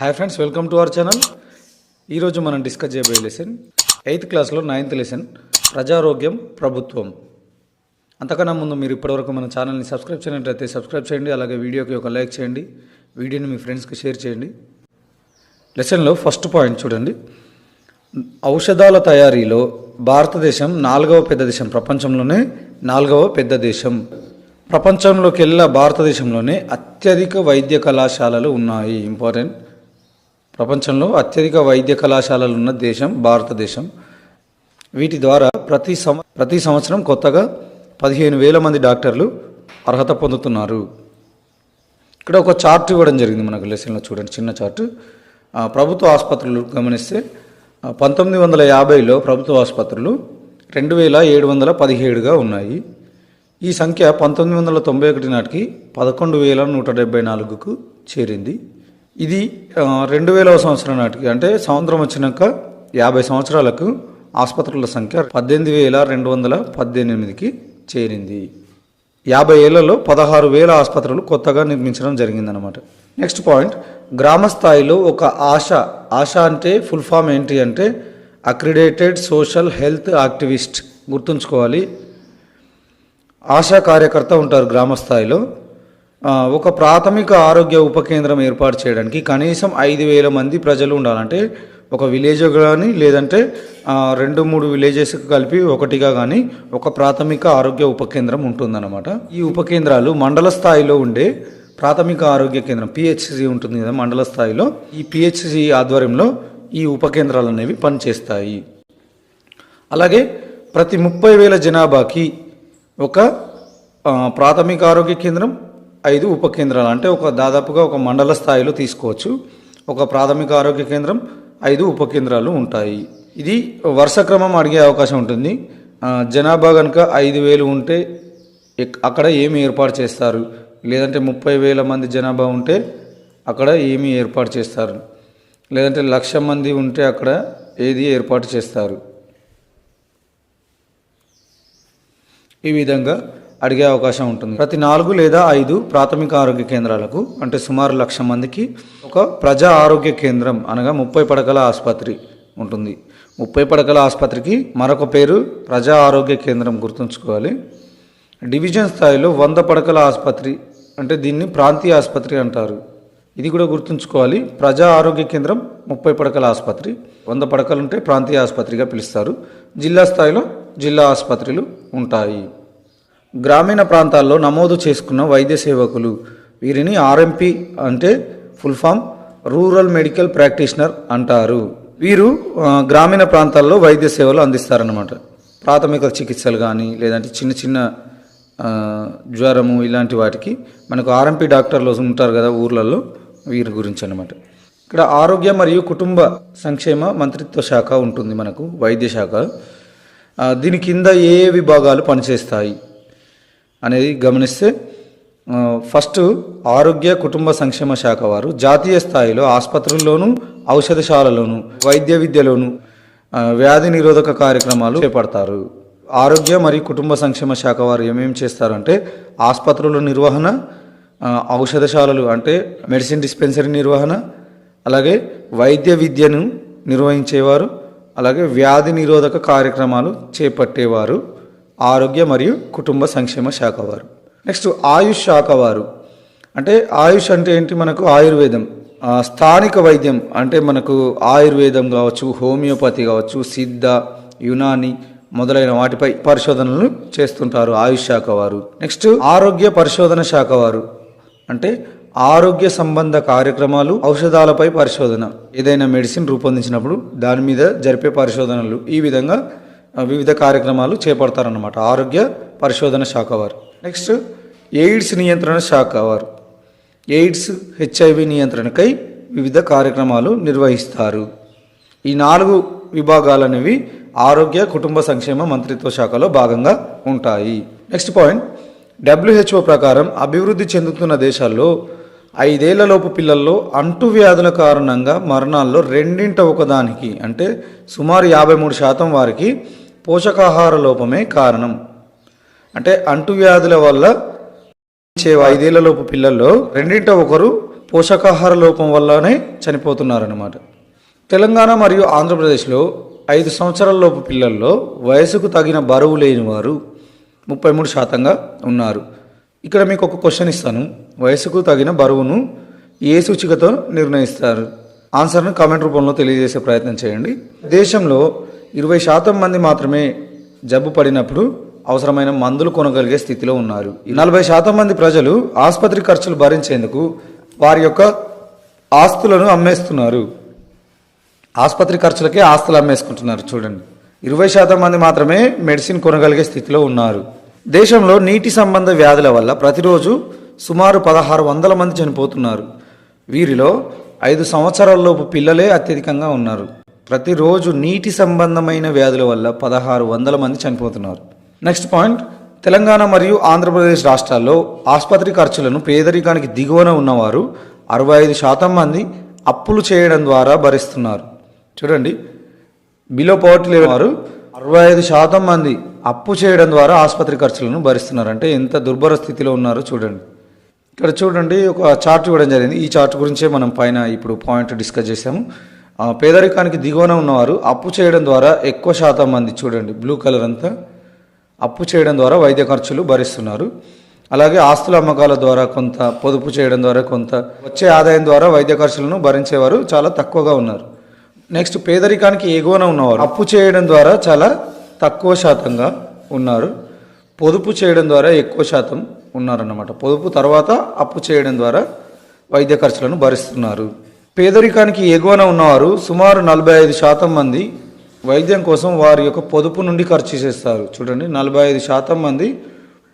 Hi friends welcome to our channel ఈరోజు మనం discuss చేయబోయే లెసన్ ఎయిత్ క్లాస్లో నైన్త్ లెసన్ ప్రజారోగ్యం ప్రభుత్వం. అంతకన్నా ముందు మీరు ఇప్పటివరకు మన ఛానల్ని సబ్స్క్రైబ్ చేయనట్లయితే సబ్స్క్రైబ్ చేయండి అలాగే వీడియోకి ఒక లైక్ చేయండి వీడియోని మీ ఫ్రెండ్స్కి షేర్ చేయండి. లెసన్లో ఫస్ట్ పాయింట్ చూడండి. ఔషధాల తయారీలో భారతదేశం నాలుగవ పెద్ద దేశం ప్రపంచంలోనే నాలుగవ పెద్ద దేశం. ప్రపంచంలోకెల్లా భారతదేశంలోనే అత్యధిక వైద్య కళాశాలలు ఉన్నాయి. ఇంపార్టెంట్ ప్రపంచంలో అత్యధిక వైద్య కళాశాలలు ఉన్న దేశం భారతదేశం. వీటి ద్వారా ప్రతి సం ప్రతి సంవత్సరం కొత్తగా పదిహేను వేల మంది డాక్టర్లు అర్హత పొందుతున్నారు. ఇక్కడ ఒక చార్ట్ ఇవ్వడం జరిగింది మనకు లెసన్లో చూడండి చిన్న చార్ట్. ప్రభుత్వ ఆసుపత్రులు గమనిస్తే పంతొమ్మిది వందల యాభైలో ప్రభుత్వ ఆసుపత్రులు రెండు వేల ఏడు వందల పదిహేడుగా ఉన్నాయి. ఈ సంఖ్య పంతొమ్మిది వందల తొంభై ఒకటి నాటికి పదకొండు వేల నూట డెబ్బై నాలుగుకు చేరింది. ఇది రెండు వేలవ సంవత్సరం నాటికి అంటే సంవత్సరం వచ్చినాక యాభై సంవత్సరాలకు ఆసుపత్రుల సంఖ్య పద్దెనిమిది వేల రెండు వందల పద్దెనిమిదికి చేరింది. యాభై ఏళ్ళలో పదహారు వేల ఆసుపత్రులు కొత్తగా నిర్మించడం జరిగిందనమాట నెక్స్ట్ పాయింట్ గ్రామ స్థాయిలో ఒక ఆశ ఆశ అంటే ఫుల్ ఫామ్ ఏంటి అంటే అక్రిడేటెడ్ సోషల్ హెల్త్ యాక్టివిస్ట్ గుర్తుంచుకోవాలి. ఆశా కార్యకర్త ఉంటారు గ్రామ స్థాయిలో ఒక ప్రాథమిక ఆరోగ్య ఉప కేంద్రం ఏర్పాటు చేయడానికి కనీసం ఐదు వేల మంది ప్రజలు ఉండాలంటే ఒక విలేజ్ కానీ లేదంటే రెండు మూడు విలేజెస్ కలిపి ఒకటిగా కానీ ఒక ప్రాథమిక ఆరోగ్య ఉప కేంద్రం ఉంటుందన్నమాట. ఈ ఉప కేంద్రాలు మండల స్థాయిలో ఉండే ప్రాథమిక ఆరోగ్య కేంద్రం పిహెచ్సి ఉంటుంది కదా మండల స్థాయిలో. ఈ పిహెచ్సి ఆధ్వర్యంలో ఈ ఉప కేంద్రాలు అనేవి పనిచేస్తాయి. అలాగే ప్రతి ముప్పై వేల జనాభాకి ఒక ప్రాథమిక ఆరోగ్య కేంద్రం ఐదు ఉప కేంద్రాలు. అంటే ఒక దాదాపుగా ఒక మండల స్థాయిలో తీసుకోవచ్చు. ఒక ప్రాథమిక ఆరోగ్య కేంద్రం ఐదు ఉప కేంద్రాలు ఉంటాయి. ఇది వరుస క్రమం అడిగే అవకాశం ఉంటుంది. జనాభా కనుక ఐదు వేలు ఉంటే ఎక్- అక్కడ ఏమి ఏర్పాటు చేస్తారు? లేదంటే ముప్పై వేల మంది జనాభా ఉంటే అక్కడ ఏమి ఏర్పాటు చేస్తారు? లేదంటే లక్ష మంది ఉంటే అక్కడ ఏది ఏర్పాటు చేస్తారు? ఈ విధంగా అడిగే అవకాశం ఉంటుంది. ప్రతి నాలుగు లేదా ఐదు ప్రాథమిక ఆరోగ్య కేంద్రాలకు అంటే సుమారు లక్ష మందికి ఒక ప్రజా ఆరోగ్య కేంద్రం అనగా ముప్పై పడకల ఆసుపత్రి ఉంటుంది. ముప్పై పడకల ఆసుపత్రికి మరొక పేరు ప్రజా ఆరోగ్య కేంద్రం గుర్తుంచుకోవాలి. డివిజన్ స్థాయిలో వంద పడకల ఆసుపత్రి అంటే దీన్ని ప్రాంతీయ ఆసుపత్రి అంటారు. ఇది కూడా గుర్తుంచుకోవాలి. ప్రజా ఆరోగ్య కేంద్రం ముప్పై పడకల ఆసుపత్రి. వంద పడకలు ఉంటే ప్రాంతీయ ఆసుపత్రిగా పిలుస్తారు. జిల్లా స్థాయిలో జిల్లా ఆసుపత్రులు ఉంటాయి. గ్రామీణ ప్రాంతాల్లో నమోదు చేసుకున్న వైద్య సేవకులు. వీరిని ఆర్ఎంపీ అంటే full form rural medical practitioner అంటారు. వీరు గ్రామీణ ప్రాంతాల్లో వైద్య సేవలు అందిస్తారన్నమాట. ప్రాథమిక చికిత్సలు కానీ లేదంటే చిన్న చిన్న జ్వరము ఇలాంటి వాటికి మనకు ఆర్ఎంపీ డాక్టర్లు ఉంటారు కదా ఊర్లలో వీరి గురించి అన్నమాట ఇక్కడ ఆరోగ్య మరియు కుటుంబ సంక్షేమ మంత్రిత్వ శాఖ ఉంటుంది మనకు వైద్య శాఖ. దీని కింద ఏ విభాగాలు పనిచేస్తాయి? అనేది గమనిస్తే ఫస్ట్ ఆరోగ్య కుటుంబ సంక్షేమ శాఖ వారు జాతీయ స్థాయిలో ఆసుపత్రుల్లోనూ ఔషధశాలలోను వైద్య విద్యలోను వ్యాధి నిరోధక కార్యక్రమాలు చేపడతారు. ఆరోగ్య మరియు కుటుంబ సంక్షేమ శాఖ వారు ఏమేమి చేస్తారంటే ఆసుపత్రుల నిర్వహణ ఔషధశాలలు అంటే మెడిసిన్ డిస్పెన్సరీ నిర్వహణ అలాగే వైద్య విద్యను నిర్వహించేవారు అలాగే వ్యాధి నిరోధక కార్యక్రమాలు చేపట్టేవారు. ఆరోగ్య మరియు కుటుంబ సంక్షేమ శాఖ వారు. నెక్స్ట్ ఆయుష్ శాఖ వారు. అంటే ఆయుష్ అంటే ఏంటి? మనకు ఆయుర్వేదం. స్థానిక వైద్యం అంటే మనకు ఆయుర్వేదం కావచ్చు హోమియోపతి కావచ్చు సిద్ధ యునాని మొదలైన వాటిపై పరిశోధనలు చేస్తుంటారు ఆయుష్ శాఖ వారు. నెక్స్ట్ ఆరోగ్య పరిశోధన శాఖ వారు. అంటే ఆరోగ్య సంబంధ కార్యక్రమాలు ఔషధాలపై పరిశోధన. ఏదైనా మెడిసిన్ రూపొందించినప్పుడు దాని మీద జరిపే పరిశోధనలు. ఈ విధంగా వివిధ కార్యక్రమాలు చేపడతారన్నమాట. ఆరోగ్య పరిశోధన శాఖ వారు. నెక్స్ట్ ఎయిడ్స్ నియంత్రణ శాఖ వారు. ఎయిడ్స్ హెచ్ఐవి నియంత్రణకై వివిధ కార్యక్రమాలు నిర్వహిస్తారు. ఈ నాలుగు విభాగాలు అనేవి ఆరోగ్య కుటుంబ సంక్షేమ మంత్రిత్వ శాఖలో భాగంగా ఉంటాయి. నెక్స్ట్ పాయింట్ డబ్ల్యూహెచ్ఓ ప్రకారం అభివృద్ధి చెందుతున్న దేశాల్లో ఐదేళ్ళలోపు పిల్లల్లో అంటువ్యాధుల కారణంగా మరణాల్లో రెండింట ఒకదానికి అంటే సుమారు యాభై మూడు శాతం వారికి పోషకాహార లోపమే కారణం. అంటే అంటువ్యాధుల వల్ల వచ్చే ఐదేళ్ళలోపు పిల్లల్లో రెండింట ఒకరు పోషకాహార లోపం వల్లనే చనిపోతున్నారన్నమాట. తెలంగాణ మరియు ఆంధ్రప్రదేశ్లో ఐదు సంవత్సరాల లోపు పిల్లల్లో వయసుకు తగిన బరువు లేని వారు ముప్పై మూడు శాతంగా ఉన్నారు. ఇక్కడ మీకు ఒక క్వశ్చన్ ఇస్తాను. వయసుకు తగిన బరువును ఏ సూచికతో నిర్ణయిస్తారు? ఆన్సర్ను కామెంట్ రూపంలో తెలియజేసే ప్రయత్నం చేయండి. దేశంలో ఇరవై శాతం మంది మాత్రమే జబ్బు పడినప్పుడు అవసరమైన మందులు కొనగలిగే స్థితిలో ఉన్నారు. నలభై శాతం మంది ప్రజలు ఆసుపత్రి ఖర్చులు భరించేందుకు వారి యొక్క ఆస్తులను అమ్మేస్తున్నారు. ఆసుపత్రి ఖర్చులకే ఆస్తులు అమ్మేసుకుంటున్నారు. చూడండి. ఇరవై శాతం మంది మాత్రమే మెడిసిన్ కొనగలిగే స్థితిలో ఉన్నారు. దేశంలో నీటి సంబంధ వ్యాధుల వల్ల ప్రతిరోజు సుమారు పదహారు వందల మంది చనిపోతున్నారు. వీరిలో ఐదు సంవత్సరాలలోపు పిల్లలే అత్యధికంగా ఉన్నారు. ప్రతిరోజు నీటి సంబంధమైన వ్యాధుల వల్ల పదహారు వందల మంది చనిపోతున్నారు. నెక్స్ట్ పాయింట్ తెలంగాణ మరియు ఆంధ్రప్రదేశ్ రాష్ట్రాల్లో ఆసుపత్రి ఖర్చులను పేదరికానికి దిగువన ఉన్నవారు అరవై ఐదు శాతం మంది అప్పులు చేయడం ద్వారా భరిస్తున్నారు. చూడండి. బిలో పవర్టీ లేని వారు అరవై ఐదు శాతం మంది అప్పు చేయడం ద్వారా ఆసుపత్రి ఖర్చులను భరిస్తున్నారు. అంటే ఎంత దుర్భర స్థితిలో ఉన్నారో చూడండి. ఇక్కడ చూడండి ఒక చార్ట్ ఇవ్వడం జరిగింది. ఈ చార్ట్ గురించే మనం పైన ఇప్పుడు పాయింట్ డిస్కస్ చేసాము పేదరికానికి దిగువన ఉన్నవారు అప్పు చేయడం ద్వారా ఎక్కువ శాతం మంది చూడండి బ్లూ కలర్ అంతా అప్పు చేయడం ద్వారా వైద్య ఖర్చులు భరిస్తున్నారు. అలాగే ఆస్తుల అమ్మకాల ద్వారా కొంత పొదుపు చేయడం ద్వారా కొంత వచ్చే ఆదాయం ద్వారా వైద్య ఖర్చులను భరించేవారు చాలా తక్కువగా ఉన్నారు. నెక్స్ట్ పేదరికానికి ఎగువన ఉన్నవారు అప్పు చేయడం ద్వారా చాలా తక్కువ శాతంగా ఉన్నారు. పొదుపు చేయడం ద్వారా ఎక్కువ శాతం ఉన్నారన్నమాట. పొదుపు తర్వాత అప్పు చేయడం ద్వారా వైద్య ఖర్చులను భరిస్తున్నారు. పేదరికానికి ఎగువన ఉన్నవారు సుమారు నలభై ఐదు శాతం మంది వైద్యం కోసం వారి యొక్క పొదుపు నుండి ఖర్చు చేస్తారు చూడండి నలభై ఐదు శాతం మంది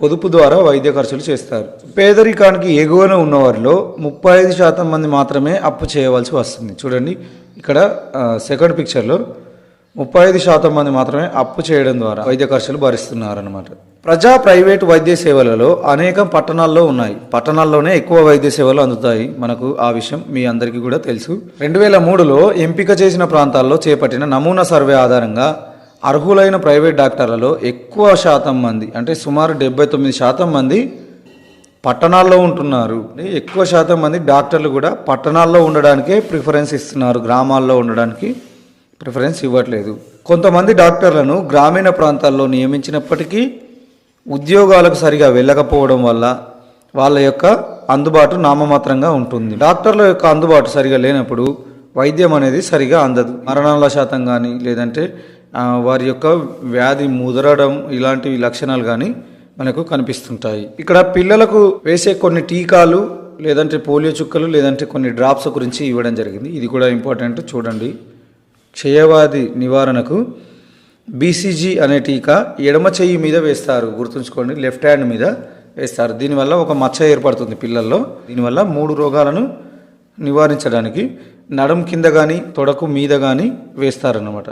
పొదుపు ద్వారా వైద్య ఖర్చులు చేస్తారు. పేదరికానికి ఎగువన ఉన్నవారిలో ముప్పై ఐదు శాతం మంది మాత్రమే అప్పు చేయవలసి వస్తుంది. చూడండి ఇక్కడ సెకండ్ పిక్చర్లో ముప్పై ఐదు శాతం మంది మాత్రమే అప్పు చేయడం ద్వారా వైద్య ఖర్చులు భరిస్తున్నారన్నమాట. ప్రజా ప్రైవేటు వైద్య సేవలలో అనేకం పట్టణాల్లో ఉన్నాయి. పట్టణాల్లోనే ఎక్కువ వైద్య సేవలు అందుతాయి మనకు ఆ విషయం మీ అందరికీ కూడా తెలుసు. రెండు వేల మూడులో ఎంపిక చేసిన ప్రాంతాల్లో చేపట్టిన నమూనా సర్వే ఆధారంగా అర్హులైన ప్రైవేట్ డాక్టర్లలో ఎక్కువ శాతం మంది అంటే సుమారు డెబ్బై తొమ్మిది శాతం మంది పట్టణాల్లో ఉంటున్నారు. ఎక్కువ శాతం మంది డాక్టర్లు కూడా పట్టణాల్లో ఉండడానికే ప్రిఫరెన్స్ ఇస్తున్నారు. గ్రామాల్లో ఉండడానికి ప్రిఫరెన్స్ ఇవ్వట్లేదు. కొంతమంది డాక్టర్లను గ్రామీణ ప్రాంతాల్లో నియమించినప్పటికీ ఉద్యోగాలకు సరిగా వెళ్ళకపోవడం వల్ల వాళ్ళ యొక్క అందుబాటు నామమాత్రంగా ఉంటుంది. డాక్టర్ల యొక్క అందుబాటు సరిగా లేనప్పుడు వైద్యం అనేది సరిగా అందదు. మరణాల శాతం కానీ లేదంటే వారి యొక్క వ్యాధి ముదరడం ఇలాంటి లక్షణాలు కానీ మనకు కనిపిస్తుంటాయి. ఇక్కడ పిల్లలకు వేసే కొన్ని టీకాలు లేదంటే పోలియో చుక్కలు లేదంటే కొన్ని డ్రాప్స్ గురించి ఇవ్వడం జరిగింది. ఇది కూడా ఇంపార్టెంట్ చూడండి. క్షయవ్యాధి నివారణకు బీసీజీ అనే టీకా ఎడమ చెయ్యి మీద వేస్తారు. గుర్తుంచుకోండి లెఫ్ట్ హ్యాండ్ మీద వేస్తారు. దీనివల్ల ఒక మచ్చ ఏర్పడుతుంది పిల్లల్లో. దీనివల్ల మూడు రోగాలను నివారించడానికి నడం కింద కానీ తొడకు మీద కానీ వేస్తారన్నమాట.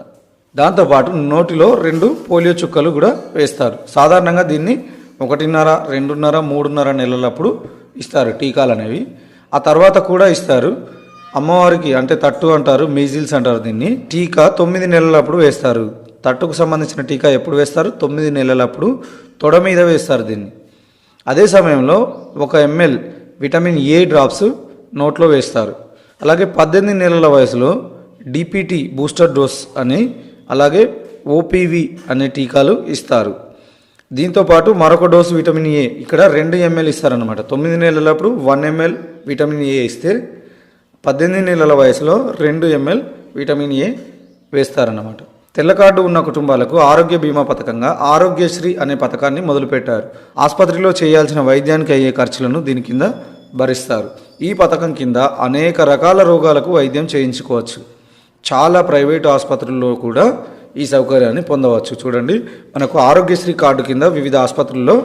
దాంతోపాటు నోటిలో రెండు పోలియో చుక్కలు కూడా వేస్తారు. సాధారణంగా దీన్ని ఒకటిన్నర రెండున్నర మూడున్నర నెలలప్పుడు ఇస్తారు టీకాలు అనేవి ఆ తర్వాత కూడా ఇస్తారు. అమ్మవారికి అంటే తట్టు అంటారు మీజిల్స్ అంటారు దీన్ని. టీకా తొమ్మిది నెలలప్పుడు వేస్తారు. తట్టుకు సంబంధించిన టీకా ఎప్పుడు వేస్తారు? తొమ్మిది నెలలప్పుడు తొడ మీద వేస్తారు దీన్ని. అదే సమయంలో ఒక ఎంఎల్ విటమిన్ ఏ డ్రాప్స్ నోట్లో వేస్తారు. అలాగే పద్దెనిమిది నెలల వయసులో డిపిటి బూస్టర్ డోస్ అని అలాగే ఓపీవి అనే టీకాలు ఇస్తారు. దీంతో పాటు మరొక డోసు విటమిన్ ఏ ఇక్కడ రెండు ఎంఎల్ ఇస్తారనమాట తొమ్మిది నెలలప్పుడు వన్ ఎంఎల్ విటమిన్ ఏ ఇస్తే పద్దెనిమిది నెలల వయసులో రెండు ఎంఎల్ విటమిన్ ఏ వేస్తారన్నమాట. తెల్ల కార్డు ఉన్న కుటుంబాలకు ఆరోగ్య బీమా పథకంగా ఆరోగ్యశ్రీ అనే పథకాన్ని మొదలుపెట్టారు. ఆసుపత్రిలో చేయాల్సిన వైద్యానికి అయ్యే ఖర్చులను దీని కింద భరిస్తారు. ఈ పథకం కింద అనేక రకాల రోగాలకు వైద్యం చేయించుకోవచ్చు. చాలా ప్రైవేటు ఆసుపత్రుల్లో కూడా ఈ సౌకర్యాన్ని పొందవచ్చు. చూడండి మనకు ఆరోగ్యశ్రీ కార్డు కింద వివిధ ఆసుపత్రుల్లో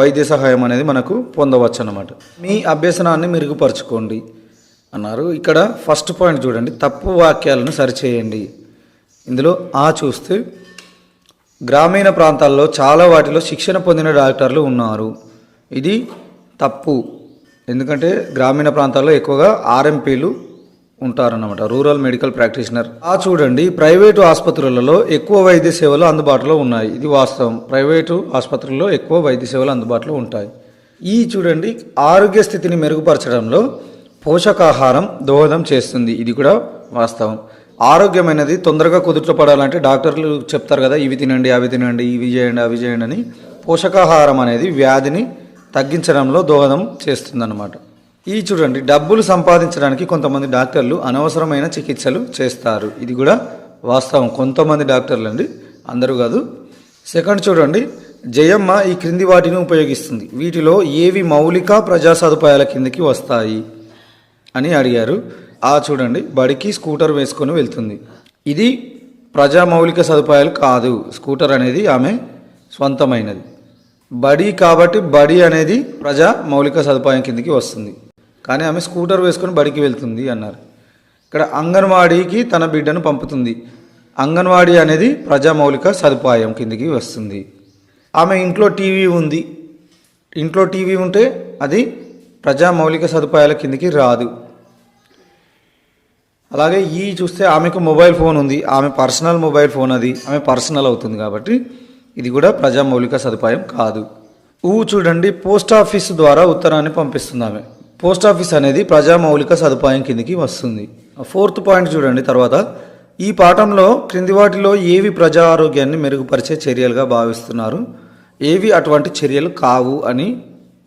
వైద్య సహాయం అనేది మనకు పొందవచ్చు అన్నమాట మీ అభ్యసనాన్ని మెరుగుపరచుకోండి అన్నారు. ఇక్కడ ఫస్ట్ పాయింట్ చూడండి తప్పు వాక్యాలను సరిచేయండి. ఇందులో ఆ చూస్తే గ్రామీణ ప్రాంతాల్లో చాలా వాటిలో శిక్షణ పొందిన డాక్టర్లు ఉన్నారు. ఇది తప్పు. ఎందుకంటే గ్రామీణ ప్రాంతాల్లో ఎక్కువగా ఆర్ఎంపీలు ఉంటారన్నమాట రూరల్ మెడికల్ ప్రాక్టీషనర్. ఆ చూడండి ప్రైవేటు ఆసుపత్రులలో ఎక్కువ వైద్య సేవలు అందుబాటులో ఉన్నాయి. ఇది వాస్తవం. ప్రైవేటు ఆసుపత్రుల్లో ఎక్కువ వైద్య సేవలు అందుబాటులో ఉంటాయి. ఈ చూడండి ఆరోగ్య స్థితిని మెరుగుపరచడంలో పోషకాహారం దోహదం చేస్తుంది. ఇది కూడా వాస్తవం. ఆరోగ్యమైనది తొందరగా కుదుట పడాలంటే డాక్టర్లు చెప్తారు కదా ఇవి తినండి అవి తినండి ఇవి చేయండి అవి చేయండి అని. పోషకాహారం అనేది వ్యాధిని తగ్గించడంలో దోహదం చేస్తుందన్నమాట. ఈ చూడండి డబ్బులు సంపాదించడానికి కొంతమంది డాక్టర్లు అనవసరమైన చికిత్సలు చేస్తారు. ఇది కూడా వాస్తవం. కొంతమంది డాక్టర్లు అండి అందరూ కాదు. సెకండ్ చూడండి జయమ్మ ఈ క్రింది వాటిని ఉపయోగిస్తుంది. వీటిలో ఏవి మౌలిక ప్రజా సదుపాయాల కిందకి వస్తాయి అని అడిగారు. ఆ చూడండి బడికి స్కూటర్ వేసుకొని వెళ్తుంది. ఇది ప్రజా మౌలిక సదుపాయాలు కాదు. స్కూటర్ అనేది ఆమె స్వంతమైనది. బడి కాబట్టి బడి అనేది ప్రజా మౌలిక సదుపాయం కిందకి వస్తుంది. కానీ ఆమె స్కూటర్ వేసుకొని బడికి వెళ్తుంది అన్నారు. ఇక్కడ అంగన్వాడీకి తన బిడ్డను పంపుతుంది. అంగన్వాడీ అనేది ప్రజా మౌలిక సదుపాయం కిందకి వస్తుంది. ఆమె ఇంట్లో టీవీ ఉంది. ఇంట్లో టీవీ ఉంటే అది ప్రజా మౌలిక సదుపాయాల కిందకి రాదు. అలాగే ఈ చూస్తే ఆమెకు మొబైల్ ఫోన్ ఉంది. ఆమె పర్సనల్ మొబైల్ ఫోన్ అది. ఆమె పర్సనల్ అవుతుంది కాబట్టి ఇది కూడా ప్రజా మౌలిక సదుపాయం కాదు. ఊ చూడండి పోస్ట్ ఆఫీస్ ద్వారా ఉత్తరాన్ని పంపిస్తుంది ఆమె. పోస్ట్ ఆఫీస్ అనేది ప్రజా మౌలిక సదుపాయం కిందికి వస్తుంది. ఫోర్త్ పాయింట్ చూడండి తర్వాత. ఈ పాఠంలో క్రింది వాటిలో ఏవి ప్రజా ఆరోగ్యాన్ని మెరుగుపరిచే చర్యలుగా భావిస్తున్నారు? ఏవి అటువంటి చర్యలు కావు అని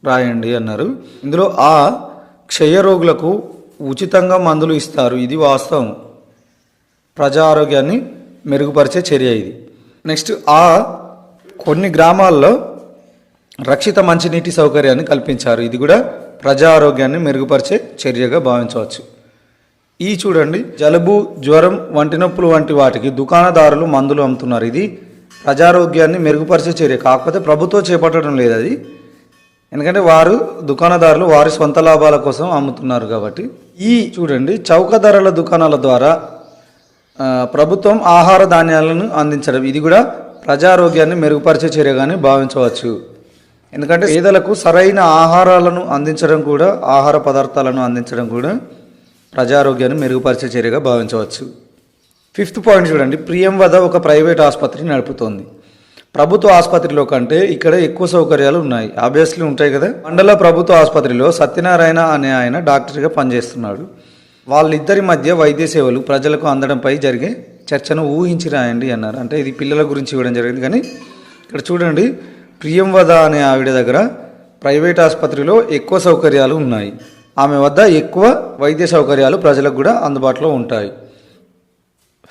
రాయండి అన్నారు. ఇందులో ఆ క్షయ రోగులకు ఉచితంగా మందులు ఇస్తారు. ఇది వాస్తవం. ప్రజా ఆరోగ్యాన్ని మెరుగుపరిచే చర్య ఇది. నెక్స్ట్ ఆ కొన్ని గ్రామాల్లో రక్షిత మంచినీటి సౌకర్యాన్ని కల్పించారు. ఇది కూడా ప్రజా ఆరోగ్యాన్ని మెరుగుపరిచే చర్యగా భావించవచ్చు. ఈ చూడండి జలుబు జ్వరం వంటి నొప్పులు వంటి వాటికి దుకాణదారులు మందులు అమ్ముతున్నారు. ఇది ప్రజారోగ్యాన్ని మెరుగుపరిచే చర్య. కాకపోతే ప్రభుత్వం చేపట్టడం లేదు అది. ఎందుకంటే వారు దుకాణదారులు వారి సొంత లాభాల కోసం అమ్ముతున్నారు కాబట్టి. ఈ చూడండి చౌక ధరల దుకాణాల ద్వారా ప్రభుత్వం ఆహార ధాన్యాలను అందించడం. ఇది కూడా ప్రజారోగ్యాన్ని మెరుగుపరిచే చర్యగానే భావించవచ్చు. ఎందుకంటే పేదలకు సరైన ఆహారాలను అందించడం కూడా ఆహార పదార్థాలను అందించడం కూడా ప్రజారోగ్యాన్ని మెరుగుపరిచే చర్యగా భావించవచ్చు. ఫిఫ్త్ పాయింట్ చూడండి ప్రియం వద్ద ఒక ప్రైవేట్ ఆసుపత్రి నడుపుతోంది. ప్రభుత్వ ఆసుపత్రిలో కంటే ఇక్కడ ఎక్కువ సౌకర్యాలు ఉన్నాయి. ఆబ్వియస్లీ ఉంటాయి కదా. మండల ప్రభుత్వ ఆసుపత్రిలో సత్యనారాయణ అనే ఆయన డాక్టర్గా పనిచేస్తున్నాడు. వాళ్ళిద్దరి మధ్య వైద్య సేవలు ప్రజలకు అందడంపై జరిగే చర్చను ఊహించి రాయండి అన్నారు. అంటే ఇది పిల్లల గురించి ఇవ్వడం జరిగింది. కానీ ఇక్కడ చూడండి ప్రియంవద అనే ఆవిడ దగ్గర ప్రైవేట్ ఆసుపత్రిలో ఎక్కువ సౌకర్యాలు ఉన్నాయి. ఆమె వద్ద ఎక్కువ వైద్య సౌకర్యాలు ప్రజలకు కూడా అందుబాటులో ఉంటాయి.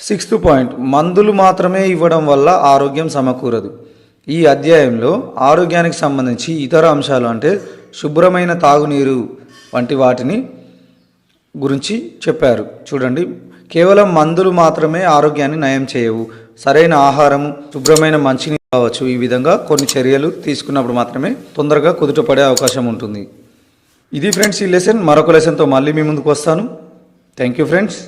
సిక్స్త్ పాయింట్ మందులు మాత్రమే ఇవ్వడం వల్ల ఆరోగ్యం సమకూరదు. ఈ అధ్యాయంలో ఆరోగ్యానికి సంబంధించి ఇతర అంశాలు అంటే శుభ్రమైన తాగునీరు వంటి వాటిని గురించి చెప్పారు. చూడండి. కేవలం మందులు మాత్రమే ఆరోగ్యాన్ని నయం చేయవు. సరైన ఆహారము శుభ్రమైన మంచినీరు కావచ్చు. ఈ విధంగా కొన్ని చర్యలు తీసుకున్నప్పుడు మాత్రమే తొందరగా కుదుటపడే అవకాశం ఉంటుంది. ఇది ఫ్రెండ్స్ ఈ లెసన్. మరొక లెసన్తో మళ్ళీ మీ ముందుకు వస్తాను. Thank you friends.